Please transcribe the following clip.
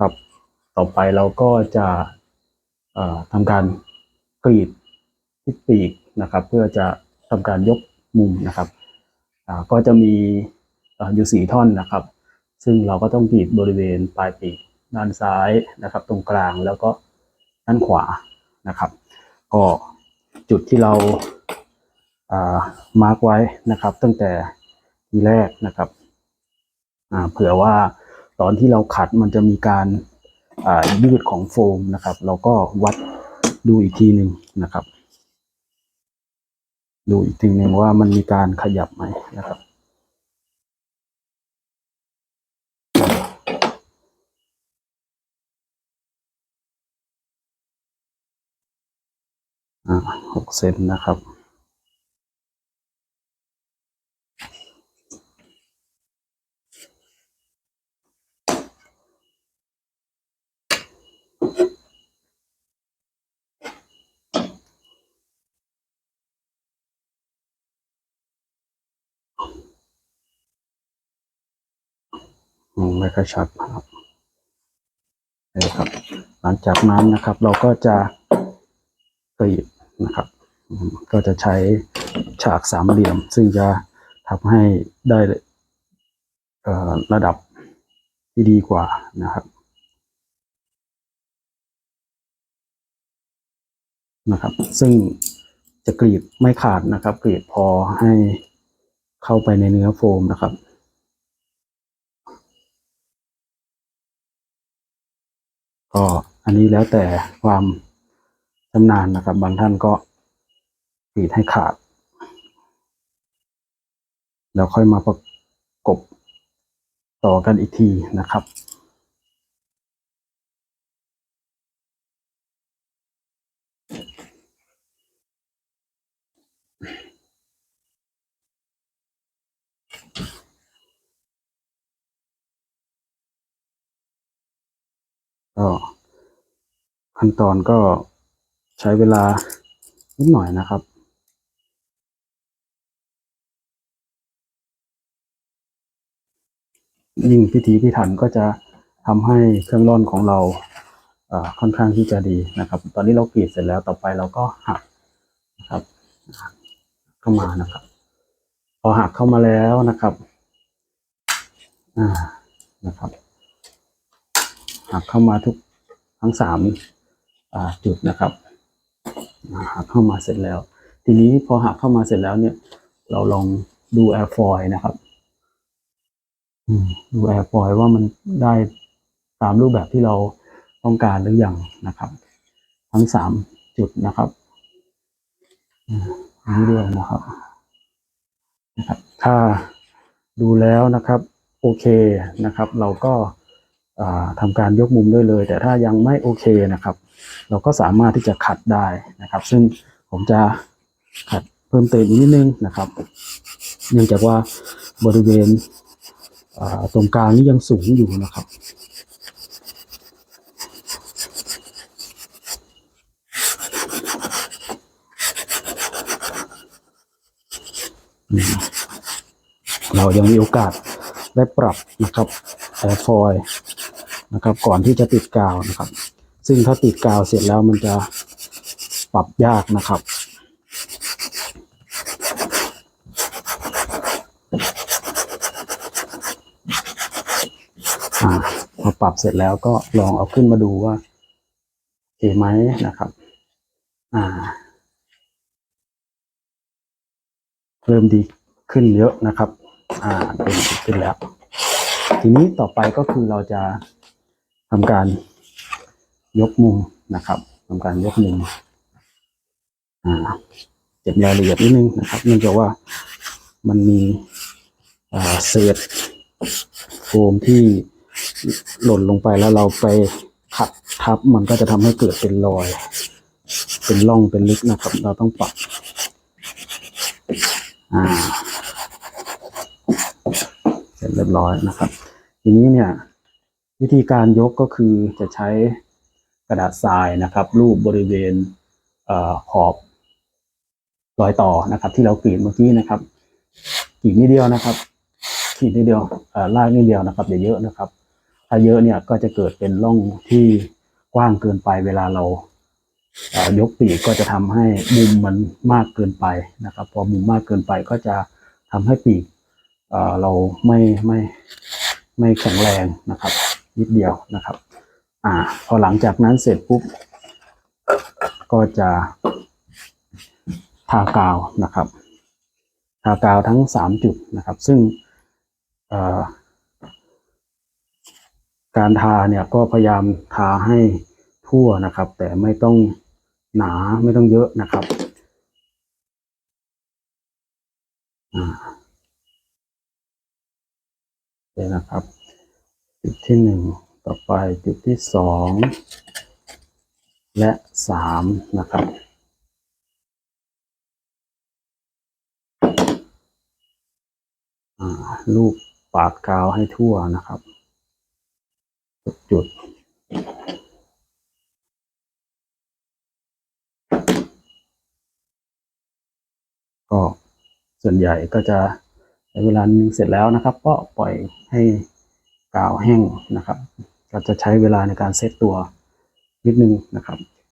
ครับ ต่อไปเราก็จะทำการกรีดที่ปีกนะครับ เพื่อจะทำการยกมุมนะครับก็จะมีเอ่ออยู่สี่ท่อนนะครับ ซึ่งเราก็ต้องกรีดบริเวณปลายปีกด้านซ้ายนะครับ ตรงกลางแล้วก็ด้านขวานะครับ ก็จุดที่เราามาร์กไว้นะครับ ตั้งแต่ทีแรกนะครับเผื่อว่า ตอนที่เราขัดมันจะมีการยืดของโฟมนะครับ เราก็วัดดูอีกทีหนึ่งนะครับ ดูอีกทีหนึ่งว่ามันมีการขยับไหมนะครับหกเซนนะครับ ไม่ค่อยชัดนะครับนี่ครับ หลังจากนั้นนะครับ เราก็จะกรีดนะครับ ก็จะใช้ฉากสามเหลี่ยม ซึ่งจะทำให้ได้ระดับที่ดีกว่านะครับนะครับ ซึ่งจะกรีดไม่ขาดนะครับ กรีดพอให้เข้าไปในเนื้อโฟมนะครับ ก็อันนี้แล้วแต่ความชำนาญนะครับ บางท่านก็กรีดให้ขาด แล้วค่อยมาประกบต่อกันอีกทีนะครับ ก็ขั้นตอนก็ใช้เวลานิดหน่อยนะครับ ยิ่งพิธีพิถันก็จะทำให้เครื่องร่อนของเราค่อนข้างที่จะดีนะครับ ตอนนี้เรากรีดเสร็จแล้วต่อไปเราก็หักนะครับเข้ามานะครับ พอหักเข้ามาแล้วนะครับอ่านะครับ หักเข้ามาทุกทั้งสามจุดนะครับหักเข้ามาเสร็จแล้ว ทีนี้พอหักเข้ามาเสร็จแล้วเนี่ย เราลองดูแอร์ฟอยนะครับดูแอร์ฟอยว่ามันได้ตามรูปแบบที่เราต้องการหรือยังนะครับ ทั้งสามจุดนะครับนนี้ด้วยนะครับนะครับ ถ้าดูแล้วนะครับ โอเคนะครับ เราก็ อ่าทำการยกมุมได้เลย แต่ถ้ายังไม่โอเคนะครับ เราก็สามารถที่จะขัดได้นะครับ ซึ่งผมจะขัดเพิ่มเติมอีกนิดนึงนะครับ เนื่องจากว่าบริเวณตรงกลางนี่ยังสูงอยู่นะครับเรายังมีโอกาสได้ปรับนะครับแอร์ฟอย นะครับ ก่อนที่จะติดกาวนะครับ ซึ่งถ้าติดกาวเสร็จแล้วมันจะปรับยากนะครับอ่าพอปรับเสร็จแล้วก็ลองเอาขึ้นมาดูว่าโอเคไหมนะครับ อ่า เริ่มดีขึ้นเยอะนะครับ อ่าเป็นดีขึ้นแล้ว ทีนี้ต่อไปก็คือเราจะ ทำการยกมุมนะครับทำการยกมุมอ่าเก็บรายละเอียดนิดนึงนะครับเนื่องจากว่ามันมีเศษโฟมที่หล่นลงไปแล้วเราไปขัดทับมันก็จะทำให้เกิดเป็นรอย เป็นร่องเป็นลึกนะครับ เราต้องปรับเสร็จเรียบร้อยนะครับ ทีนี้เนี่ย วิธีการยกก็คือจะใช้กระดาษทรายนะครับ รูปบริเวณเอขอบรอยต่อนะครับ ที่เรากรีดเมื่อกี้นะครับกรีดนิดเดียวนะครับขีดนิดเดียวลากนิดเดียวนะครับอย่าเยอะนะครับ ถ้าเยอะเนี่ยก็จะเกิดเป็นร่องที่กว้างเกินไปเวลาเราเอ่อยกปีกก็จะทำให้มุมมันมากเกินไปนะครับ พอมุมมากเกินไปก็จะทำให้ปีกเเราไม่ไม่ไม่แข็งแรงนะครับ นิดเดียวนะครับ อ่า พอหลังจากนั้นเสร็จปุ๊บ ก็จะทากาวนะครับ ทากาวทั้งสามจุดนะครับ ซึ่งการทาเนี่ยก็พยายามทาให้ทั่วนะครับ แต่ไม่ต้องหนาไม่ต้องเยอะนะครับอ่าโอเคนะครับ จุดที่หนึ่งต่อไปจุดที่สองและสามนะครับอ่าลูกปาดกาวให้ทั่วนะครับ จุดก็ส่วนใหญ่ก็จะใช้เวลานึงเสร็จแล้วนะครับ ก็ปล่อยให้ กาวแห้งนะครับ ก็จะใช้เวลาในการเซตตัวนิดนึงนะครับ